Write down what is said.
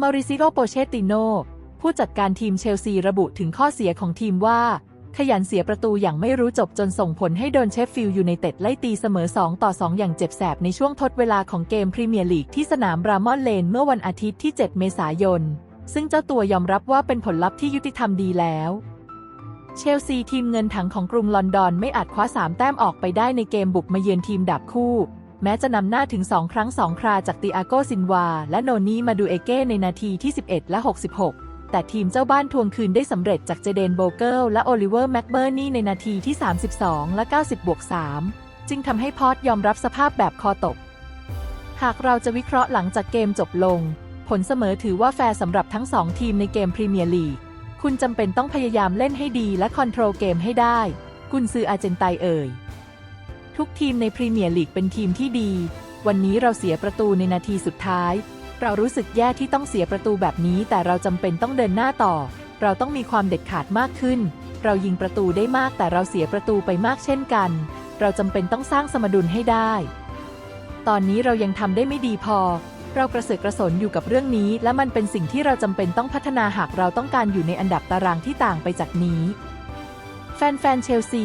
มาริซิโอโปเชติโน ผู้จัดการทีมเชลซีระบุถึงข้อเสียของทีมว่า ขยันเสียประตูอย่างไม่รู้จบจนส่งผลให้โดนเชฟฟิลด์ยูไนเต็ดไล่ตีเสมอ 2 ต่อ 2 อย่างเจ็บแสบในช่วงทดเวลาของเกมพรีเมียร์ลีกที่สนามบรามอนเลนเมื่อวันอาทิตย์ที่ 7 เมษายน ซึ่งเจ้าตัวยอมรับว่าเป็นผลลัพธ์ที่ยุติธรรมดีแล้วเชลซีทีมเงินถังของกรุงลอนดอนไม่อาจคว้า 3 แต้มออกไปได้ในเกมบุกมาเยือนทีมดาบคู่ แม้จะนำหน้าถึง 2 ครั้ง 2 คราจากติอาโกซินวา และโนนี่มาดูเอเก้ในนาทีที่ 11 และ 66 แต่ทีมเจ้าบ้านทวงคืนได้สำเร็จจากเจเดนโบเกิลและโอลิเวอร์แม็กเบอร์นี่ในนาทีที่ 32 และ 90บวก3จึงทำให้พอตยอมรับสภาพแบบคอตก หากเราจะวิเคราะห์หลังจากเกมจบลง ผลเสมอถือว่าแฟร์สำหรับทั้งสองทีมในเกมพรีเมียร์ลีกคุณจำเป็นต้องพยายามเล่นให้ดีและคอนโทรลเกมให้ได้ กุนซืออาเจนไตเอ่ย ทุกทีมในพรีเมียร์ลีกเป็นทีมที่ดี วันนี้เราเสียประตูในนาทีสุดท้าย เรารู้สึกแย่ที่ต้องเสียประตูแบบนี้ แต่เราจำเป็นต้องเดินหน้าต่อ เราต้องมีความเด็ดขาดมากขึ้น เรายิงประตูได้มากแต่เราเสียประตูไปมากเช่นกัน เราจำเป็นต้องสร้างสมดุลให้ได้ ตอนนี้เรายังทำได้ไม่ดีพอ เรากระเสือกกระสนอยู่กับเรื่องนี้ และมันเป็นสิ่งที่เราจำเป็นต้องพัฒนาหากเราต้องการอยู่ในอันดับตารางที่ต่างไปจากนี้ แฟนๆเชลซี